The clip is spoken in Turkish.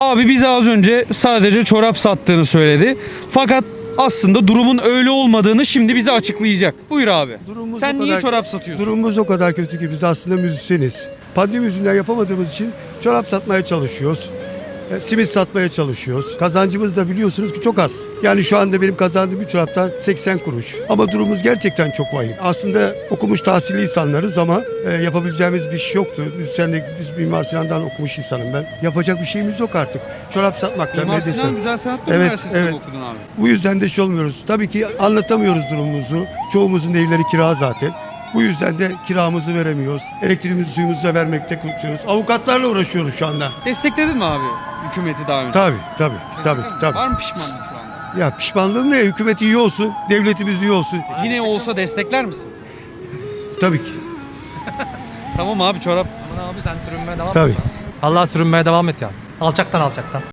Abi bize az önce sadece çorap sattığını söyledi. Fakat aslında durumun öyle olmadığını şimdi bize açıklayacak. Buyur abi. Durumumuz Sen o niye kadar- çorap satıyorsun? Durumumuz o kadar kötü ki biz aslında müzisyeniz. Pandemi yüzünden yapamadığımız için çorap satmaya çalışıyoruz. E, Simit satmaya çalışıyoruz. Kazancımız da biliyorsunuz ki çok az. Yani şu anda benim kazandığım bir çoraptan 80 kuruş. Ama durumumuz gerçekten çok vahim. Aslında okumuş tahsilli insanlarız ama e, yapabileceğimiz bir şey yoktu. Müzisyenlik, biz Mimar Sinan'dan okumuş insanım ben. Yapacak bir şeyimiz yok artık. Çorap satmaktan Mimar medrese. Sinan Güzel Sanatlar Evet, Üniversitesi'nde evet. okudun abi? Bu yüzden de şey olmuyoruz. Tabii ki anlatamıyoruz durumumuzu. Çoğumuzun evleri kira zaten. Bu yüzden de kiramızı veremiyoruz. Elektriğimizi suyumuzu da vermekte kurtuluyoruz. Avukatlarla uğraşıyoruz şu anda. Destekledin mi abi hükümeti daha önce? Tabii tabii tabii Destekledin mi? tabii. Var mı pişmanlık şu anda? Ya pişmanlığım ne? Hükümet iyi olsun, devletimiz iyi olsun. Yine olsa destekler misin? Tabii ki. Tamam abi çorap. Aman abi sen sürünmeye devam Tabii. et. Allah sürünmeye devam et ya. Alçaktan alçaktan.